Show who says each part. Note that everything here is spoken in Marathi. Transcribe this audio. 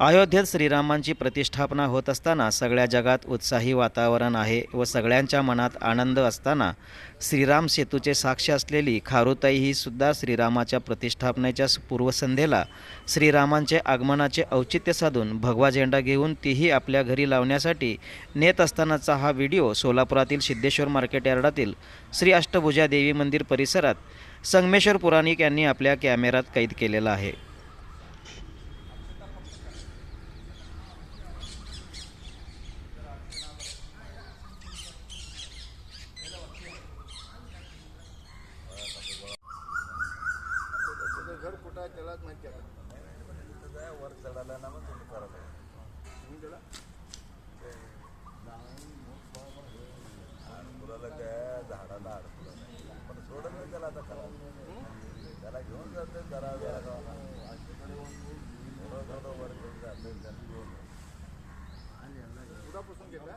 Speaker 1: अयोध्येत श्रीरामांची प्रतिष्ठापना होत असताना सगळ्या जगात उत्साही वातावरण आहे व सगळ्यांच्या मनात आनंद असताना श्रीराम सेतूचे साक्ष असलेली खारुताई ही सुद्धा श्रीरामाच्या प्रतिष्ठापनेच्या पूर्वसंध्येला श्रीरामांचे आगमनाचे औचित्य साधून भगवा झेंडा घेऊन तीही आपल्या घरी लावण्यासाठी नेत असतानाचा हा व्हिडिओ सोलापुरातील सिद्धेश्वर मार्केट यार्डातील श्री अष्टभुजा देवी मंदिर परिसरात संगमेश्वर पुराणिक यांनी आपल्या कॅमेऱ्यात कैद केलेला आहे.
Speaker 2: तुझं घर कुठं आहे त्यालाच माहिती आहे
Speaker 3: वर चढायला ना मग तुम्ही करत
Speaker 2: तुम्ही त्याला
Speaker 3: अडकुलाला काय झाडाला अडकुला नाही. पण सोडत नाही त्याला आता करा. त्याला घेऊन जाते जरा जरा थोडं थोडं वर घेऊन जाते त्याला
Speaker 2: दुधापासून घेतला?